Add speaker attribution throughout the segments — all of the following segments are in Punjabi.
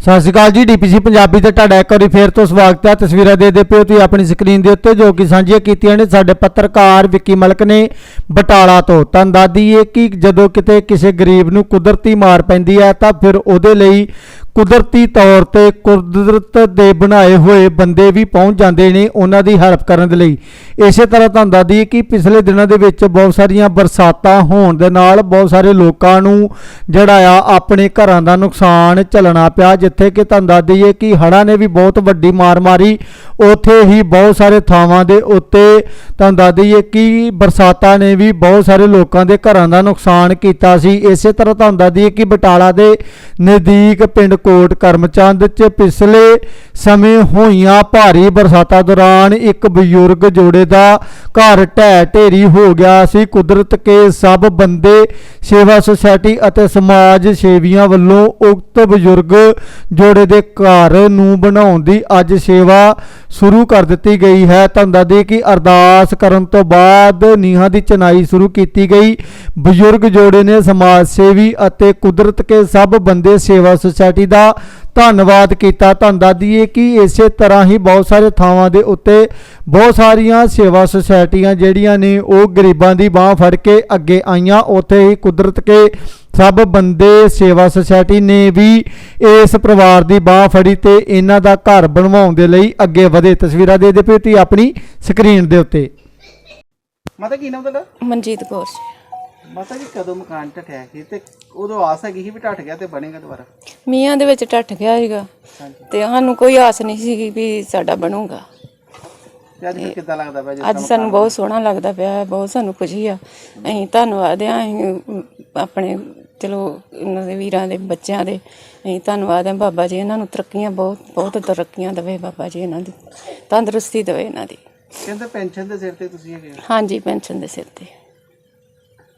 Speaker 1: ਸਤਿ ਸ਼੍ਰੀ ਅਕਾਲ ਜੀ ਡੀਪੀਸੀ ਪੰਜਾਬੀ ਤੇ ਤੁਹਾਡਾ ਇੱਕ ਵਾਰੀ ਫੇਰ ਤੋਂ ਸਵਾਗਤ ਹੈ। ਤਸਵੀਰਾਂ ਦੇ ਦੇ ਪਿਓ, ਤੁਸੀਂ ਆਪਣੀ ਸਕਰੀਨ ਦੇ ਉੱਤੇ ਜੋ ਕਿ ਸਾਂਝੀਆਂ ਕੀਤੀਆਂ ਨੇ, ਸਾਡੇ ਪੱਤਰਕਾਰ ਵਿੱਕੀ ਮਲਕ ਨੇ ਬਟਾਲਾ ਤੋਂ। ਤਾਂ ਦਾਦੀ ਇਹ ਕਿ ਜਦੋਂ ਕਿਤੇ ਕਿਸੇ ਗਰੀਬ ਨੂੰ ਕੁਦਰਤੀ ਮਾਰ ਪੈਂਦੀ ਹੈ, ਤਾਂ ਫਿਰ ਉਹਦੇ ਲਈ ਕੁਦਰਤੀ ਤੌਰ ਤੇ ਕੁਦਰਤ ਦੇ ਬਣਾਏ ਹੋਏ ਬੰਦੇ ਵੀ ਪਹੁੰਚ ਜਾਂਦੇ ਨੇ ਉਹਨਾਂ ਦੀ ਹੈਲਪ ਕਰਨ ਦੇ ਲਈ। ਇਸੇ ਤਰ੍ਹਾਂ ਤੁਹਾਨੂੰ ਦੱਸ ਦਈਏ ਕਿ ਪਿਛਲੇ ਦਿਨਾਂ ਦੇ ਵਿੱਚ ਬਹੁਤ ਸਾਰੀਆਂ ਬਰਸਾਤਾਂ ਹੋਣ ਦੇ ਨਾਲ ਬਹੁਤ ਸਾਰੇ ਲੋਕਾਂ ਨੂੰ ਜਿਹੜਾ ਆ ਆਪਣੇ ਘਰਾਂ ਦਾ ਨੁਕਸਾਨ ਝੱਲਣਾ ਪਿਆ, ਜਿੱਥੇ ਕਿ ਤੁਹਾਨੂੰ ਦੱਸ ਦਈਏ ਕਿ ਹੜ੍ਹਾਂ ਨੇ ਵੀ ਬਹੁਤ ਵੱਡੀ ਮਾਰ ਮਾਰੀ। ਉੱਥੇ ਹੀ ਬਹੁਤ ਸਾਰੇ ਥਾਵਾਂ ਦੇ ਉੱਤੇ ਤੁਹਾਨੂੰ ਦੱਸ ਦਈਏ ਕਿ ਬਰਸਾਤਾਂ ਨੇ ਵੀ ਬਹੁਤ ਸਾਰੇ ਲੋਕਾਂ ਦੇ ਘਰਾਂ ਦਾ ਨੁਕਸਾਨ ਕੀਤਾ ਸੀ। ਇਸੇ ਤਰ੍ਹਾਂ ਤੁਹਾਨੂੰ ਦੱਸ ਦਈਏ ਕਿ ਬਟਾਲਾ ਦੇ ਨਜ਼ਦੀਕ ਪਿੰਡ ਕੋਟ ਕਰਮਚੰਦ 'ਚ ਪਿਛਲੇ ਸਮੇਂ ਹੋਈਆਂ ਭਾਰੀ ਬਰਸਾਤਾਂ ਦੌਰਾਨ ਇੱਕ ਬਜ਼ੁਰਗ ਜੋੜੇ ਦਾ ਘਰ ਢਹਿ ਢੇਰੀ ਹੋ ਗਿਆ ਸੀ। ਕੁਦਰਤ ਕੇ ਸਭ ਬੰਦੇ, ਸੇਵਾ ਸੁਸਾਇਟੀ ਅਤੇ ਸਮਾਜ ਸੇਵੀਆਂ ਵੱਲੋਂ ਉਕਤ ਬਜ਼ੁਰਗ ਜੋੜੇ ਦੇ ਘਰ ਨੂੰ ਬਣਾਉਣ ਦੀ ਅੱਜ ਸੇਵਾ ਸ਼ੁਰੂ ਕਰ ਦਿੱਤੀ ਗਈ ਹੈ। ਤੁਹਾਨੂੰ ਦੱਸ ਦਈਏ ਕਿ ਅਰਦਾਸ ਕਰਨ ਤੋਂ ਬਾਅਦ ਨੀਹਾਂ ਦੀ ਚਨਾਈ ਸ਼ੁਰੂ ਕੀਤੀ ਗਈ। ਬਜ਼ੁਰਗ ਜੋੜੇ ਨੇ ਸਮਾਜ ਸੇਵੀ ਅਤੇ ਕੁਦਰਤ ਕੇ ਸਭ ਬੰਦੇ ਸੇਵਾ ਸੁਸਾਇਟੀ ਦਾ ਧੰਨਵਾਦ ਕੀਤਾ। ਤੁਹਾਨੂੰ ਦੱਸ ਦਈਏ ਕਿ ਇਸੇ ਤਰ੍ਹਾਂ ਹੀ ਬਹੁਤ ਸਾਰੇ ਥਾਵਾਂ ਦੇ ਉੱਤੇ ਬਹੁਤ ਸਾਰੀਆਂ ਸੇਵਾ ਸੁਸਾਇਟੀਆਂ ਜਿਹੜੀਆਂ ਨੇ ਉਹ ਗਰੀਬਾਂ ਦੀ ਬਾਹ ਫੜ ਕੇ ਅੱਗੇ ਆਈਆਂ। ਉੱਥੇ ਹੀ ਕੁਦਰਤ ਕੇ ਸਭ ਬੰਦੇ ਸੇਵਾ ਸੁਸਾਇਟੀ ਨੇ ਵੀ ਇਸ ਪਰਿਵਾਰ ਦੀ ਬਾਹ ਫੜੀ ਤੇ ਇਹਨਾਂ ਦਾ ਘਰ ਬਣਵਾਉਣ ਦੇ ਲਈ ਅੱਗੇ ਵਧੇ ਤਸਵੀਰਾਂ ਦੇ ਦੇ ਪਿਓ ਤੁਸੀਂ ਆਪਣੀ ਸਕਰੀਨ ਦੇ ਉੱਤੇ।
Speaker 2: ਮਾਤਾ ਕੀ ਨਾਮ ਤੁਹਾਡਾ?
Speaker 3: ਮਨਜੀਤ ਕੌਰ
Speaker 2: ਮਾਤਾ ਜੀ ਕਦੋਂ ਮਕਾਨ ਢੱਠਿਆ ਸੀ ਤੇ ਉਦੋਂ ਆਸ ਹੈਗੀ ਸੀ ਵੀ ਢੱਠ ਗਿਆ ਤੇ ਬਣੇਗਾ ਦੁਬਾਰਾ?
Speaker 3: ਮੀਆਂ ਦੇ ਵਿੱਚ ਟੱਟ ਗਿਆ ਸੀਗਾ ਤੇ ਸਾਨੂੰ ਕੋਈ ਆਸ ਨਹੀਂ ਸੀਗੀ ਵੀ ਸਾਡਾ ਬਣੂਗਾ।
Speaker 2: ਤੇ ਅੱਜ ਫਿਰ ਕਿੱਦਾਂ ਲੱਗਦਾ ਪਿਆ
Speaker 3: ਅੱਜ ਸਾਨੂੰ ਬਹੁਤ ਸੋਹਣਾ ਲੱਗਦਾ ਪਿਆ ਹੈ ਬਹੁਤ ਸਾਨੂੰ ਖੁਸ਼ੀ ਆ। ਅਸੀਂ ਧੰਨਵਾਦ ਆ ਅਸੀਂ ਆਪਣੇ ਚਲੋ ਇਹਨਾਂ ਦੇ ਵੀਰਾਂ ਦੇ ਬੱਚਿਆਂ ਦੇ ਅਸੀਂ ਧੰਨਵਾਦ ਆ ਬਾਬਾ ਜੀ ਇਹਨਾਂ ਨੂੰ ਤਰੱਕੀਆਂ ਬਹੁਤ ਬਹੁਤ ਤਰੱਕੀਆਂ ਦੇਵੇ ਬਾਬਾ ਜੀ ਇਹਨਾਂ ਦੀ ਤੰਦਰੁਸਤੀ ਦੇਵੇ ਇਹਨਾਂ ਦੀ।
Speaker 2: ਕਹਿੰਦੇ ਪੈਨਸ਼ਨ ਦੇ ਸਿਰ ਤੇ ਤੁਸੀਂ ਹੈਗੇ ਹੋ।
Speaker 3: ਹਾਂਜੀ ਪੈਨਸ਼ਨ ਦੇ ਸਿਰ ਤੇ।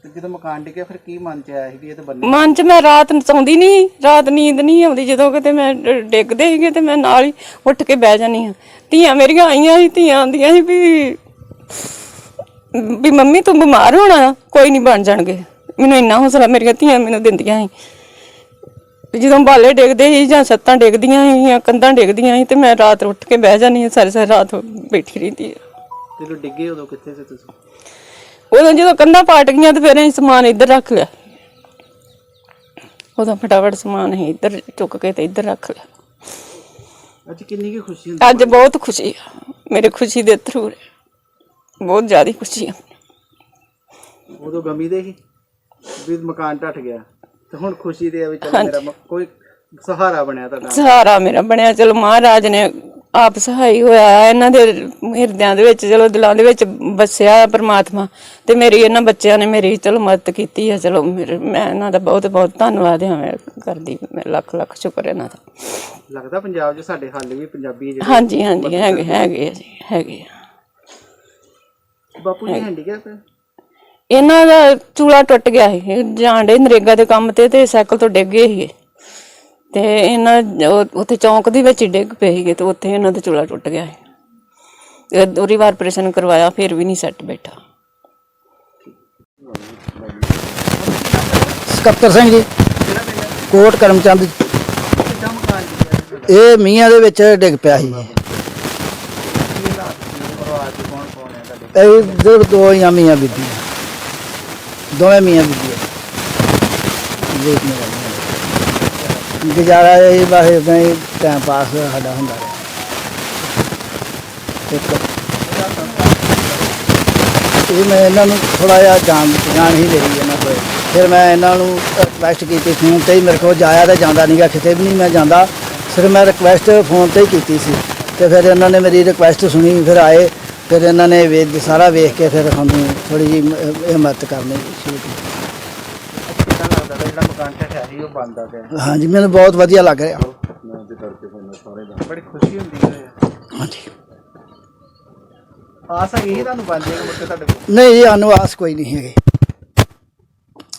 Speaker 2: ਤੇ ਜਦੋਂ ਮਕਾਨ ਡਿੱਗਿਆ ਫਿਰ ਕੀ ਮਨ ਚ ਆਇਆ ਸੀ ਵੀ ਇਹ ਤਾਂ ਬੰਨੇ?
Speaker 3: ਮਨ 'ਚ ਮੈਂ ਰਾਤ ਨੂੰ ਸੌਂਦੀ ਨਹੀਂ ਰਾਤ ਨੀਂਦ ਨਹੀਂ ਆਉਂਦੀ ਜਦੋਂ ਕਿਤੇ ਮੈਂ ਡ- ਡਿੱਗਦੇ ਸੀਗੇ ਤੇ ਮੈਂ ਨਾਲ ਹੀ ਉੱਠ ਕੇ ਬਹਿ ਜਾਨੀ ਹਾਂ। ਧੀਆਂ ਮੇਰੀਆਂ ਆਈਆਂ ਸੀ ਧੀਆਂ ਆਂਦੀਆਂ ਸੀ ਵੀ ਵੀ ਮੰਮੀ ਤੂੰ ਬਿਮਾਰ ਹੋਣਾ ਕੋਈ ਨਹੀਂ ਬਣ ਜਾਣਗੇ। ਮੈਨੂੰ ਇੰਨਾ ਹੌਸਲਾ ਮੇਰੀਆਂ ਧੀਆਂ ਮੈਨੂੰ ਦਿੰਦੀਆਂ ਸੀ। ਜਦੋਂ ਬਾਲੇ ਡਿੱਗਦੇ ਸੀ ਜਾਂ ਛੱਤਾਂ ਡਿੱਗਦੀਆਂ ਸੀ ਜਾਂ ਕੰਧਾਂ ਡਿੱਗਦੀਆਂ ਸੀ ਤੇ ਮੈਂ ਰਾਤ ਉੱਠ ਕੇ ਬਹਿ ਜਾਨੀ ਹਾਂ ਸਾਰੀ ਸਾਰੀ ਰਾਤ ਬੈਠੀ ਰਹਿੰਦੀ ਹਾਂ।
Speaker 2: ਜਦੋਂ ਡਿੱਗੇ ਉਦੋਂ ਕਿੱਥੇ ਸੀ ਤੁਸੀਂ?
Speaker 3: ਉਦੋਂ ਜਦੋਂ ਕੰਧਾਂ ਪਾਟ ਗਈਆਂ ਤੇ ਫਿਰ ਅਸੀਂ ਸਮਾਨ ਇੱਧਰ ਰੱਖ ਲਿਆ। ਉਦੋਂ ਫਟਾਫਟ ਸਮਾਨ ਅਸੀਂ ਇੱਧਰ ਚੁੱਕ ਕੇ ਤੇ ਇੱਧਰ ਰੱਖ ਲਿਆ।
Speaker 2: ਅੱਜ ਕਿੰਨੀ ਕੀ ਖੁਸ਼ੀ ਹੁੰਦੀ
Speaker 3: ਅੱਜ ਬਹੁਤ ਖੁਸ਼ੀ ਆ। ਮੇਰੇ ਖੁਸ਼ੀ ਦੇ ਥਰੂ ਬਹੁਤ ਜ਼ਿਆਦਾ ਖੁਸ਼ੀ ਆ।
Speaker 2: ਉਦੋਂ ਗਮੀ ਦੇ ਸੀ? ਵੀ ਮਕਾਨ ਢੱਠ ਗਿਆ। ਤੇ ਹੁਣ ਖੁਸ਼ੀ ਦੇ ਆ ਵੀ ਚੱਲ ਮੇਰਾ ਮ- ਕੋਈ ਸਹਾਰਾ ਬਣਿਆ ਤੁਹਾਡਾ।
Speaker 3: ਸਹਾਰਾ ਮੇਰਾ ਬਣਿਆ। ਚਲੋ ਮਹਾਰਾਜ ਨੇ ਆਪ ਸਹਾਈ ਹੋਇਆ ਹੈ। ਇਹਨਾਂ ਦੇ ਹਿਰਦਿਆਂ ਦੇ ਵਿੱਚ ਚਲੋ ਦਿਲਾਂ ਦੇ ਵਿੱਚ ਵਸਿਆ ਹੈ ਪ੍ਰਮਾਤਮਾ। ਤੇ ਮੇਰੀ ਇਹਨਾਂ ਬੱਚਿਆਂ ਨੇ ਮੇਰੀ ਚਲੋ ਮਦਦ ਕੀਤੀ ਹੈ ਚਲੋ ਮੇਰੇ- ਮੈਂ ਇਹਨਾਂ ਦਾ ਬਹੁਤ ਬਹੁਤ ਧੰਨਵਾਦ ਹਾਂ ਮੈਂ ਕਰਦੀ ਮੈਂ ਲੱਖ ਲੱਖ ਸ਼ੁਕਰ ਇਹਨਾਂ ਦਾ।
Speaker 2: ਲੱਗਦਾ ਪੰਜਾਬ 'ਚ ਸਾਡੇ ਹਾਲੇ ਵੀ ਪੰਜਾਬੀ ਜਿਹੜੇ
Speaker 3: ਹਾਂਜੀ ਹਾਂਜੀ। ਹੈਗੇ ਹੈਗੇ ਆ ਜੀ। ਹੈਗੇ ਆ।
Speaker 2: ਬਾਪੂ ਜੀ ਹੈਂਡੀਕੈਪ ਹੈ
Speaker 3: ਇਹਨਾਂ ਦਾ ਚੂਲਾ ਟੁੱਟ ਗਿਆ ਸੀ। ਜਾਂਦੇ ਨਰੇਗਾ ਦੇ ਕੰਮ ਤੇ ਤੇ ਸਾਈਕਲ ਤੋਂ ਡਿੱਗ ਗਏ ਸੀਗੇ। ਤੇ ਇਹਨਾਂ ਉਹ- ਉੱਥੇ ਚੌਂਕ ਦੇ ਵਿੱਚ ਹੀ ਡਿੱਗ ਪਏ ਸੀਗੇ ਤੇ ਉੱਥੇ ਇਹਨਾਂ ਦਾ ਚੂਲਾ ਟੁੱਟ ਗਿਆ ਸੀ। ਤੇ ਦੋਰੀ ਵਾਰ ਆਪਰੇਸ਼ਨ ਕਰਵਾਇਆ, ਫਿਰ ਵੀ ਨਹੀਂ ਸੈੱਟ ਬੈਠਾ।
Speaker 4: ਸਕੱਤਰ ਸਿੰਘ ਜੀ, ਕੋਟ ਕਰਮਚੰਦ ਇਹ ਮੀਆਂ ਦੇ ਵਿੱਚ ਡਿੱਗ ਪਿਆ ਸੀ। ਇਹ ਦੋ ਹੀ ਮੀਆਂ ਬੀਬੀ ਦੋਵੇਂ ਮੀਆਂ ਬੀਬੀ ਦੇਖ ਮੇਰਾ ਗੁਜ਼ਾਰਾ ਇਹ ਬਸ ਇਦਾਂ ਹੀ ਟਾਈਮ ਪਾਸ ਸਾਡਾ ਹੁੰਦਾ ਰਿਹਾ। ਇੱਕ। ਇਹ ਮੈਂ ਇਹਨਾਂ ਨੂੰ ਥੋੜਾ ਜਿਹਾ ਜਾਣ ਜਾਣ ਹੀ ਲਈ ਇਹਨਾਂ ਕੋਲ। ਫਿਰ ਮੈਂ ਇਹਨਾਂ ਨੂੰ ਰਿਕਵੈਸਟ ਕੀਤੀ ਫੋਨ ਤੇ ਹੀ, ਮੇਰੇ ਕੋਲ ਜਾਇਆ ਤਾਂ ਜਾਂਦਾ ਨਹੀਂਗਾ ਕਿਤੇ ਵੀ ਨਹੀਂ ਮੈਂ ਜਾਂਦਾ। ਸਿਰਫ ਮੈਂ ਰਿਕਵੈਸਟ ਫੋਨ ਤੇ ਹੀ ਕੀਤੀ ਸੀ। ਤੇ ਫਿਰ ਇਹਨਾਂ ਨੇ ਮੇਰੀ ਰਿਕਵੈਸਟ ਸੁਣੀ, ਫਿਰ ਆਏ। ਫਿਰ ਇਹਨਾਂ ਨੇ ਵੇ ਸਾਰਾ ਵੇਖ ਕੇ ਫਿਰ ਸਾਨੂੰ ਥੋੜੀ ਜੀ ਇਹ ਮਦਦ ਕਰਨੀ ਸ਼ੁਰੂ ਕੀਤੀ।
Speaker 2: ਕਿੱਦਾਂ ਲੱਗਦਾ ਜਿਹੜਾ ਮਕਾਨ ਢੱਠਿਆ ਸੀ ਉਹ ਬੰਦਾ ਪਿਆ
Speaker 4: ਹਾਂਜੀ ਮੈਨੂੰ ਬਹੁਤ ਵਧੀਆ ਲੱਗ ਰਿਹਾ।
Speaker 2: ਬੜੀ ਖੁਸ਼ੀ ਹੁੰਦੀ ਹੈ।
Speaker 4: ਹਾਂਜੀ।
Speaker 2: ਆਸ ਹੈਗੀ ਸੀ ਤੁਹਾਨੂੰ ਬਣ ਜਾਏਗਾ ਮੁੜ ਕੇ ਤੁਹਾਡੇ ਕੋਲ?
Speaker 4: ਨਹੀਂ ਜੀ ਸਾਨੂੰ ਆਸ ਕੋਈ ਨਹੀਂ ਹੈਗੀ।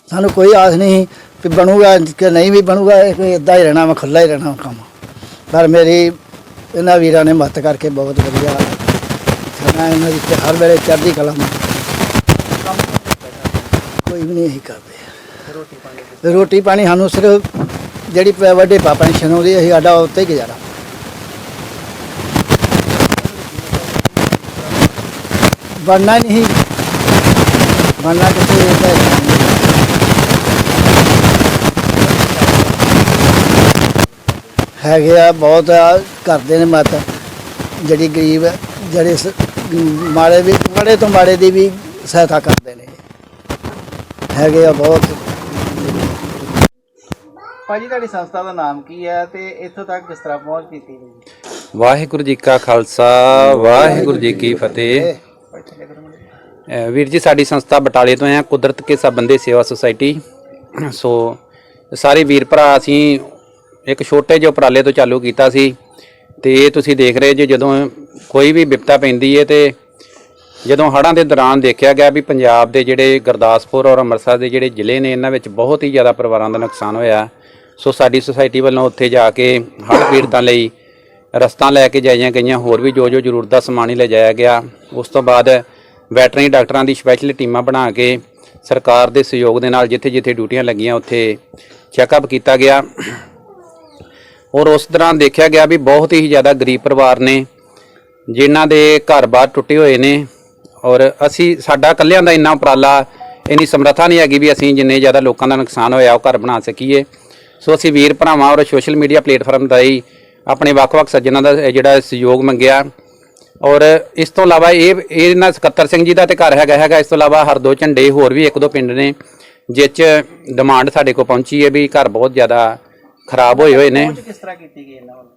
Speaker 4: ਸਾਨੂੰ ਕੋਈ ਆਸ ਨਹੀਂ ਕਿ ਬਣੂਗਾ ਕਿ ਨਹੀਂ ਵੀ ਬਣੂਗਾ ਇਹ ਕੋਈ ਇਦਾਂ ਹੀ ਰਹਿਣਾ ਮੈਂ ਖੁੱਲਾ ਹੀ ਰਹਿਣਾ ਕੰਮ। ਪਰ ਮੇਰੀ ਇਹਨਾਂ ਵੀਰਾਂ ਨੇ ਮਦਦ ਕਰਕੇ ਬਹੁਤ ਵਧੀਆ ਮੈਂ ਇਹਨਾਂ ਦੀ ਤੇ ਹਰ ਵੇਲੇ ਚੜ੍ਹਦੀ ਕਲਾ ਮੈਂ ਕੋਈ ਵੀ ਨਹੀਂ ਕਰਦੇ।
Speaker 2: ਰੋਟੀ ਪਾਣੀ
Speaker 4: ਰੋਟੀ ਪਾਣੀ ਸਾਨੂੰ ਸਿਰਫ ਜਿਹੜੀ ਪ- ਵੱਡੇ ਪਾ ਪੈਨਸ਼ਨ ਆਉਂਦੀ, ਅਸੀਂ ਸਾਡਾ ਉੱਤੇ ਹੀ ਗੁਜ਼ਾਰਾ। ਬਣਨਾ ਨਹੀਂ। ਬਣਨਾ ਕਿੱਥੇ ਇਹ ਹੈਗੇ ਆ, ਬਹੁਤ ਕਰਦੇ ਨੇ ਮਤ। ਜਿਹੜੀ ਗਰੀਬ ਜਿਹੜੇ ਮਾੜੇ ਵੀ ਮਾੜੇ ਤੋਂ ਮਾੜੇ ਦੀ ਵੀ ਸਹਾਇਤਾ ਕਰਦੇ ਨੇ। ਹੈਗੇ ਆ ਬਹੁਤ।
Speaker 2: ਭਾਜੀ ਤੁਹਾਡੀ ਸੰਸਥਾ ਦਾ ਨਾਮ ਕੀ ਹੈ ਤੇ ਇੱਥੋਂ ਤੱਕ ਕਿਸ ਤਰ੍ਹਾਂ ਪਹੁੰਚ ਕੀਤੀ ਗਈ
Speaker 5: ਵਾਹਿਗੁਰੂ ਜੀ ਕਾ ਖਾਲਸਾ ਵਾਹਿਗੁਰੂ ਜੀ ਕੀ ਫਤਿਹ। ਵੀਰ ਜੀ ਸਾਡੀ ਸੰਸਥਾ ਬਟਾਲੇ ਤੋਂ ਹੈ ਕੁਦਰਤ ਕੇ ਸਬੰਧੇ ਸੇਵਾ ਸੁਸਾਇਟੀ। ਸੋ ਸਾਰੇ ਵੀਰ ਭਰਾ ਅਸੀਂ ਇੱਕ ਛੋਟੇ ਜਿਹੇ ਉਪਰਾਲੇ ਤੋਂ ਚਾਲੂ ਕੀਤਾ ਸੀ। ਤੇ ਇਹ ਤੁਸੀਂ ਦੇਖ ਰਹੇ ਜੇ, ਜਦੋਂ ਕੋਈ ਵੀ ਵਿਪਤਾ ਪੈਂਦੀ ਹੈ ਤੇ ਜਦੋਂ ਹੜ੍ਹਾਂ ਦੇ ਦੌਰਾਨ ਦੇਖਿਆ ਗਿਆ ਵੀ ਪੰਜਾਬ ਦੇ ਜਿਹੜੇ ਗੁਰਦਾਸਪੁਰ ਔਰ ਅੰਮ੍ਰਿਤਸਰ ਦੇ ਜਿਹੜੇ ਜ਼ਿਲ੍ਹੇ ਨੇ, ਇਹਨਾਂ ਵਿੱਚ ਬਹੁਤ ਹੀ ਜ਼ਿਆਦਾ ਪਰਿਵਾਰਾਂ ਦਾ ਨੁਕਸਾਨ ਹੋਇਆ। ਸੋ ਸਾਡੀ ਸੁਸਾਇਟੀ ਵੱਲੋਂ ਉੱਥੇ ਜਾ ਕੇ ਹੜ੍ਹ ਪੀੜਤਾਂ ਲਈ ਰਸਤਾ ਲੈ ਕੇ ਜਾਈਆਂ ਗਈਆਂ, ਹੋਰ ਵੀ ਜੋ ਜੋ ਜ਼ਰੂਰਤ ਦਾ ਸਮਾਨ ਹੀ ਲਿਜਾਇਆ ਗਿਆ। ਉਸ ਤੋਂ ਬਾਅਦ ਵੈਟਰਨਰੀ ਡਾਕਟਰਾਂ ਦੀ ਸਪੈਸ਼ਲ ਟੀਮਾਂ ਬਣਾ ਕੇ ਸਰਕਾਰ ਦੇ ਸਹਿਯੋਗ ਦੇ ਨਾਲ ਜਿੱਥੇ ਜਿੱਥੇ ਡਿਊਟੀਆਂ ਲੱਗੀਆਂ, ਉੱਥੇ ਚੈੱਕਅਪ ਕੀਤਾ ਗਿਆ। ਔਰ ਉਸ ਦੌਰਾਨ ਦੇਖਿਆ ਗਿਆ ਵੀ ਬਹੁਤ ਹੀ ਜ਼ਿਆਦਾ ਗਰੀਬ ਪਰਿਵਾਰ ਨੇ, ਜਿਨ੍ਹਾਂ ਦੇ ਘਰ-ਬਾਰ ਟੁੱਟੇ ਹੋਏ ਨੇ। ਔਰ ਅਸੀਂ, ਸਾਡਾ ਇਕੱਲਿਆਂ ਦਾ ਇੰਨਾ ਉਪਰਾਲਾ, ਇੰਨੀ ਸਮਰੱਥਾ ਨਹੀਂ ਹੈਗੀ ਵੀ ਅਸੀਂ ਜਿੰਨੇ ਜ਼ਿਆਦਾ ਲੋਕਾਂ ਦਾ ਨੁਕਸਾਨ ਹੋਇਆ, ਉਹ ਘਰ ਬਣਾ ਸਕੀਏ। ਸੋ ਅਸੀਂ ਵੀਰ ਭਰਾਵਾਂ ਔਰ ਸੋਸ਼ਲ ਮੀਡੀਆ ਪਲੇਟਫਾਰਮ ਦਾ ਹੀ ਆਪਣੇ ਵੱਖ-ਵੱਖ ਸੱਜਣਾਂ ਦਾ ਜਿਹੜਾ ਸਹਿਯੋਗ ਮੰਗਿਆ। ਔਰ ਇਸ ਤੋਂ ਇਲਾਵਾ ਇਹ ਇਹਨਾਂ ਸਕੱਤਰ ਸਿੰਘ ਜੀ ਦਾ ਤੇ ਘਰ ਹੈਗਾ ਹੈਗਾ। ਇਸ ਤੋਂ ਇਲਾਵਾ ਹਰ ਦੋ ਝੰਡੇ ਹੋਰ ਵੀ ਇੱਕ ਦੋ ਪਿੰਡ ਨੇ ਜਿਸ 'ਚ ਡਿਮਾਂਡ ਸਾਡੇ ਕੋਲ ਪਹੁੰਚੀ ਹੈ ਵੀ ਘਰ ਬਹੁਤ ਜ਼ਿਆਦਾ ਖਰਾਬ ਹੋਏ ਹੋਏ ਨੇ।
Speaker 2: ਪਹੁੰਚ ਕਿਸ ਤਰ੍ਹਾਂ ਕੀਤੀ ਗਈ ਇਹਨਾਂ ਵੱਲੋਂ?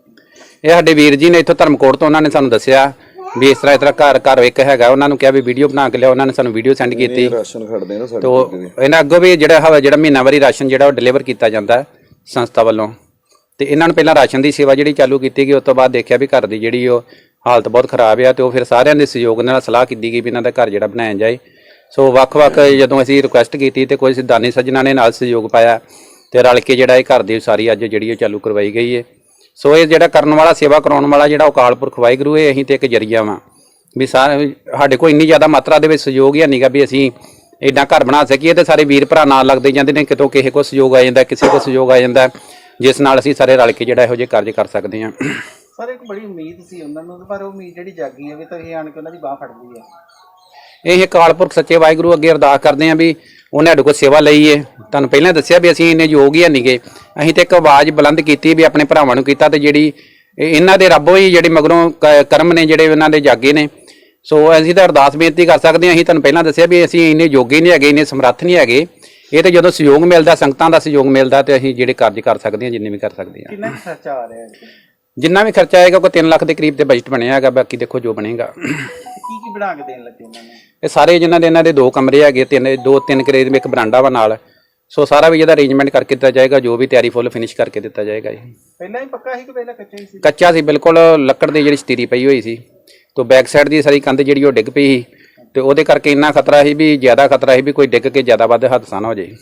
Speaker 5: ਇਹ ਸਾਡੇ ਵੀਰ ਜੀ ਨੇ ਇੱਥੋਂ ਧਰਮਕੋਟ ਤੋਂ ਉਹਨਾਂ ਨੇ ਸਾਨੂੰ ਦੱਸਿਆ ਵੀ ਇਸ ਤਰ੍ਹਾਂ ਇਸ ਤਰ੍ਹਾਂ ਘਰ ਘਰ ਇੱਕ ਹੈਗਾ। ਉਹਨਾਂ ਨੂੰ ਕਿਹਾ ਵੀ ਵੀਡੀਓ ਬਣਾ ਕੇ ਲਿਆਓ। ਉਹਨਾਂ ਨੇ ਸਾਨੂੰ ਵੀਡੀਓ ਸੈਂਡ ਕੀਤੀ।
Speaker 6: ਰਾਸ਼ਨ ਖੜਦੇ ਨਾ ਸਾਡੇ
Speaker 5: ਤੋ ਇਹਨਾਂ ਅੱਗੋਂ ਵੀ ਜਿਹੜਾ ਹਵਾ ਜਿਹੜਾ ਮਹੀਨਾਵਾਰੀ ਰਾਸ਼ਨ ਜਿਹੜਾ ਉਹ ਡਿਲੀਵਰ ਕੀਤਾ ਜਾਂਦਾ ਹੈ ਸੰਸਥਾ ਵੱਲੋਂ। ਤੇ ਇਹਨਾਂ ਨੂੰ ਪਹਿਲਾਂ ਰਾਸ਼ਨ ਦੀ ਸੇਵਾ ਜਿਹੜੀ ਚਾਲੂ ਕੀਤੀ ਗਈ ਉਸ ਤੋਂ ਬਾਅਦ ਦੇਖਿਆ ਵੀ ਘਰ ਦੀ ਜਿਹੜੀ ਉਹ ਹਾਲਤ ਬਹੁਤ ਖਰਾਬ ਆ ਤੇ ਉਹ ਫਿਰ ਸਾਰਿਆਂ ਦੇ ਸਹਿਯੋਗ ਨਾਲ ਸਲਾਹ ਕੀਤੀ ਗਈ ਵੀ ਇਹਨਾਂ ਦਾ ਘਰ ਜਿਹੜਾ ਬਣਾਇਆ ਜਾਏ। ਸੋ ਵੱਖ-ਵੱਖ ਜਦੋਂ ਅਸੀਂ ਰਿਕੁਐਸਟ ਕੀਤੀ ਤੇ ਕੋਈ ਦਾਨੀ ਸੱਜਣਾ ਨੇ ਨਾਲ ਸਹਿਯੋਗ ਪਾਇਆ। ਤੇ ਰਲ ਕੇ ਜਿਹੜਾ ਇਹ ਘਰ ਦੀ ਉਸਾਰੀ ਅੱਜ ਜਿਹੜੀ ਉਹ ਚਾਲੂ ਕਰਵਾਈ ਗਈ ਹੈ ਸੋ ਇਹ ਜਿਹੜਾ ਕਰਨ ਵਾਲਾ ਸੇਵਾ ਕਰਾਉਣ ਵਾਲਾ ਜਿਹੜਾ ਅਕਾਲ ਪੁਰਖ ਵਾਹਿਗੁਰੂ ਇਹ ਅਸੀਂ ਤੇ ਇੱਕ ਜਰੀਆ ਵਾਂ। ਵੀ ਸਾਰੇ ਸਾਡੇ ਕੋਲ ਇੰਨੀ ਜ਼ਿਆਦਾ ਮਾਤਰਾ ਦੇ ਵਿੱਚ ਸਹਿਯੋਗ ਹੀ ਨਹੀਂਗਾ ਵੀ ਅਸੀਂ ਏਦਾਂ ਘਰ ਬਣਾ ਸਕੀਏ ਤੇ ਸਾਰੇ ਵੀਰ ਭਰਾ ਨਾਲ ਲੱਗਦੇ ਜਾਂਦੇ ਨੇ ਕਿਤੋਂ ਕਿਸੇ ਕੋ ਸਹਿਯੋਗ ਆ ਜਾਂਦਾ ਕਿਸੇ ਕੋ ਸਹਿਯੋਗ ਆ ਜਾਂਦਾ ਜਿਸ ਨਾਲ ਅਸੀਂ ਸਾਰੇ ਰਲ ਕੇ ਜਿਹੜਾ ਇਹੋ ਜਿਹੇ ਕਾਰਜ ਕਰ ਸਕਦੇ ਹਾਂ।
Speaker 2: ਸਰ ਇੱਕ ਬੜੀ ਉਮੀਦ ਸੀ ਉਹਨਾਂ ਨੂੰ ਪਰ ਉਹ ਉਮੀਦ ਜਿਹੜੀ ਜਾਗੀ ਹੈ ਵੀ ਤੁਸੀਂ ਆਣ ਕੇ ਉਹਨਾਂ ਦੀ ਬਾਹ ਫੜ ਲਈ ਹੈ।
Speaker 5: ਇਹ ਅਕਾਲ ਪੁਰਖ ਸੱਚੇ ਵਾਹਿਗੁਰੂ ਅੱਗੇ ਅਰਦਾਸ ਕਰਦੇ ਹਾਂ ਵੀ ਉਹਨੇ ਸਾਡੇ ਕੋਲ ਸੇਵਾ ਲਈ ਏ। ਤੁਹਾਨੂੰ ਪਹਿਲਾਂ ਦੱਸਿਆ ਵੀ ਅਸੀਂ ਇੰਨੇ ਯੋਗ ਹੀ ਨਹੀਂਗੇ ਅਸੀਂ ਤੇ ਇੱਕ ਆਵਾਜ਼ ਬੁਲੰਦ ਕੀਤੀ ਵੀ ਆਪਣੇ ਭਰਾਵਾਂ ਨੂੰ ਕੀਤਾ ਤੇ ਜਿਹੜੀ ਇਹ- ਇਹਨਾਂ ਦੇ ਰੱਬੋ ਹੀ ਜਿਹੜੇ ਮਗਰੋਂ ਕਰਮ ਨੇ ਜਿਹੜੇ ਉਹਨਾਂ ਦੇ ਜਾਗੇ ਨੇ। ਸੋ ਅਸੀਂ ਤਾਂ ਅਰਦਾਸ ਬੇਨਤੀ ਕਰ ਸਕਦੇ ਹਾਂ। ਅਸੀਂ ਤੁਹਾਨੂੰ ਪਹਿਲਾਂ ਦੱਸਿਆ ਵੀ ਅਸੀਂ ਇੰਨੇ ਯੋਗੇ ਨਹੀਂ ਹੈਗੇ ਇੰਨੇ ਸਮਰੱਥ ਨਹੀਂ ਹੈਗੇ। ਇਹ ਤੇ ਜਦੋਂ ਸਹਿਯੋਗ ਮਿਲਦਾ ਸੰਗਤਾਂ ਦਾ ਸਹਿਯੋਗ ਮਿਲਦਾ ਤੇ ਅਸੀਂ ਜਿਹੜੇ ਕਾਰਜ ਕਰ ਸਕਦੇ ਹਾਂ ਜਿੰਨੇ ਵੀ ਕਰ ਸਕਦੇ ਹਾਂ।
Speaker 2: ਕਿੰਨਾ ਖਰਚਾ ਆ ਰਿਹਾ ਹੈ
Speaker 5: ਜਿੰਨਾ ਵੀ ਖਰਚਾ ਆਏਗਾ ਕੋਈ 3 ਲੱਖ ਦੇ ਕਰੀਬ ਤੇ ਬਜਟ ਬਣਿਆ ਹੈਗਾ। ਬਾਕੀ ਦੇਖੋ ਜੋ ਬਣੇਗਾ।
Speaker 2: ਕੀ ਕੀ ਬਣਾ ਕੇ ਦੇਣ ਲੱਗੇ ਉਹਨਾਂ ਨੂੰ?
Speaker 5: ਇਹ ਸਾਰੇ ਜਿਨ੍ਹਾਂ ਦੇ ਇਹਨਾਂ ਦੇ ਦੋ ਕਮਰੇ ਹੈਗੇ ਤਿੰਨ ਦੋ ਤਿੰਨ ਕਰੇ ਇੱਕ ਬਰਾਂਡਾ ਵਾ ਨਾਲ। ਸੋ ਸਾਰਾ ਵੀ ਇਹਦਾ ਅਰੇਂਜਮੈਂਟ ਕਰਕੇ ਦਿੱਤਾ ਜਾਏਗਾ ਜੋ ਵੀ ਤਿਆਰੀ ਫੁੱਲ ਫਿਨਿਸ਼ ਕਰਕੇ ਦਿੱਤਾ ਜਾਏਗਾ ਜੀ।
Speaker 2: ਪਹਿਲਾਂ ਹੀ ਪੱਕਾ ਸੀ ਕਿ ਪਹਿਲਾਂ ਕੱਚਾ ਹੀ ਸੀ?
Speaker 5: ਕੱਚਾ ਸੀ ਬਿਲਕੁਲ ਲੱਕੜ ਦੀ ਜਿਹੜੀ ਸਤੀਰੀ ਪਈ ਹੋਈ ਸੀ। ਤੋਂ ਬੈਕ ਸਾਈਡ ਦੀ ਸਾਰੀ ਕੰਧ ਜਿਹੜੀ ਉਹ ਡਿੱਗ ਪਈ ਸੀ। ਤੇ ਉਹਦੇ ਕਰਕੇ ਇੰਨਾ ਖਤਰਾ ਸੀ ਵੀ ਜ਼ਿਆਦਾ ਖਤਰਾ ਸੀ ਵੀ ਕੋਈ ਡਿੱਗ ਕੇ ਜ਼ਿਆਦਾ ਵੱਧ ਹਾਦਸਾ ਨਾ ਹੋ ਜਾਏ।